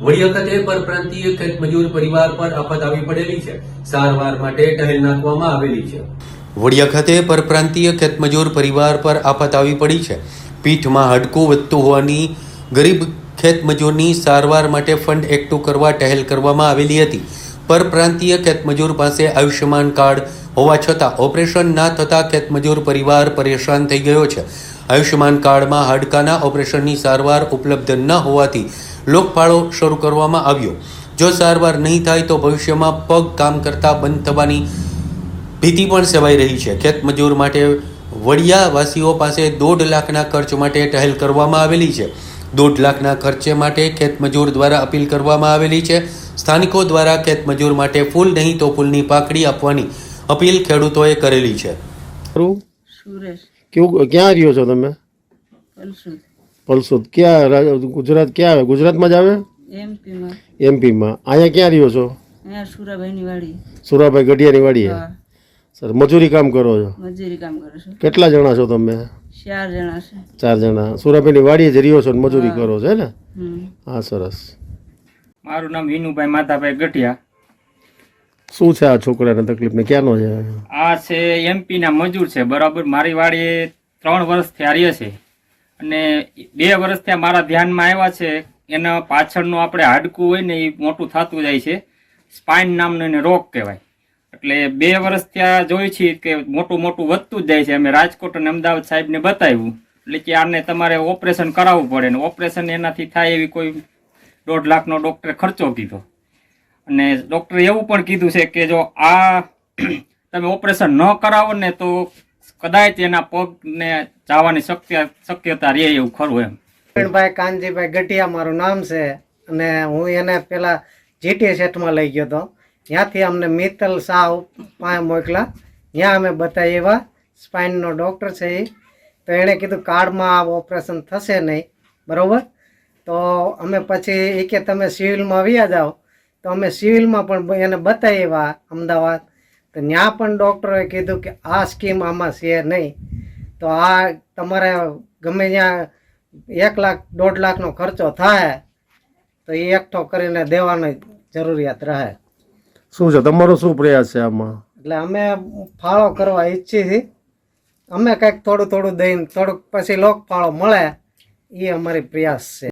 વડી વખતે પરપ્રાંતીય ખેતમજૂર પરિવાર પર આફત આવી પડેલી છે. સારવાર માટે ટહેલ નાખવામાં આવેલી છે. વળી વખતે પરપ્રાંતીય ખેતમજૂર પરિવાર પર આફત આવી પડી છે. પીઠમાં હાડકું વધતું હોવાની, ગરીબ ખેતમજૂરની સારવાર માટે ફંડ એકઠું કરવા ટહેલ કરવામાં આવેલી હતી. પરપ્રાંતીય ખેતમજૂર પાસે આયુષ્યમાન કાર્ડ હોવા છતાં ઓપરેશન ના થતાં ખેતમજૂર પરિવાર પરેશાન થઈ ગયો છે. આયુષ્યમાન કાર્ડમાં હાડકાના ઓપરેશનની સારવાર ઉપલબ્ધ ન હોવાથી લોકફાળો શરૂ કરવામાં આવ્યો. જો સારવાર નહીં થાય તો ભવિષ્યમાં પગ કામ કરતા બંધ થવાની ભીતિ પણ સેવાઈ રહી છે. ખેતમજૂર માટે વડિયાવાસીઓ પાસે દોઢ લાખના ખર્ચ માટે ટહેલ કરવામાં આવેલી છે. દોઢ લાખના ખર્ચે માટે ખેતમજૂર દ્વારા અપીલ કરવામાં આવેલી છે. સ્થાનિકો દ્વારા ખેતમજૂર માટે ફૂલ નહીં તો ફૂલની પાકડી આપવાની અપીલ ખેડૂતોએ કરેલી છે. સુરેશ. કેવું ક્યાં રહ્યો છો તમે પલસુદ પલસુદ ક્યાં ગુજરાત ક્યાં આવે ગુજરાતમાં જ આવે એમપીમાં એમપીમાં અહીંયા ક્યાં રહ્યો છો સુરાભાઈ ગઢિયાની વાડીએ સર મજૂરી કામ કરો છો? મજૂરી કામ કરો છો? કેટલા જણા છો તમે? ચાર જણા છે। ચાર જણા. સુરાભાઈની વાડીએ જ રહ્યો છો ને મજૂરી કરો છો હે ને? હા સરસ. મારું નામ વિનુભાઈ માતાભાઈ ગઢિયા. શું છે આ છોકરાને તકલીફ ને ક્યાંનો છે? આ છે એમપી ના મજૂર છે, બરાબર? મારી વાડીએ ત્રણ વર્ષથી આ રહે છે. અને બે વર્ષથી આ મારા ધ્યાનમાં આવ્યા છે. એના પાછળનું આપણે હાડકું હોય ને એ મોટું થતું જાય છે. સ્પાઇન નામનો એને રોગ કહેવાય. એટલે બે વર્ષ ત્યાં જોઈ છીએ કે મોટું મોટું વધતું જ જાય છે. અમે રાજકોટ અને અમદાવાદ સાહેબને બતાવ્યું. એટલે કે આને તમારે ઓપરેશન કરાવવું પડે ને ઓપરેશન એનાથી થાય એવી કોઈ દોઢ લાખનો ડૉક્ટરે ખર્ચો કીધો. અને ડૉક્ટરે એવું પણ કીધું છે કે જો આ તમે ઓપરેશન ન કરાવો ને તો કદાચ એના પગને જવાની શક્ય, શક્યતા રહે એવું ખરું એમ. ભાઈ કાનજીભાઈ ગઢિયા મારું નામ છે અને હું એને પેલા જીટી સેટમાં લઈ ગયો હતો. ત્યાંથી અમને મિત્તલ શાહ પાસે મોકલા. ત્યાં અમે બતાવ્યા સ્પાઇનનો ડૉક્ટર છે એ. તો એણે કીધું કાર્ડમાં આ ઓપરેશન થશે નહીં. બરાબર? તો અમે પછી એ કે તમે સિવિલમાં વ્યા જાઓ. તો અમે સિવિલમાં પણ એને બતાવ્યા અમદાવાદ. તો ત્યાં પણ ડૉક્ટરોએ કીધું કે આ સ્કીમ આમાં છે નહીં. તો આ તમારે ગમે ત્યાં એક લાખ દોઢ લાખનો ખર્ચો થાય તો એ એકઠો કરીને દેવાની જરૂરિયાત રહે. શું છે? તમારો શું પ્રયાસ છે આમાં? એટલે અમે ફાળો કરવા ઈચ્છી છીએ અમે કંઈક થોડું થોડું દઈને થોડુંક પછી લોક ફાળો મળે એ અમારી પ્રયાસ છે.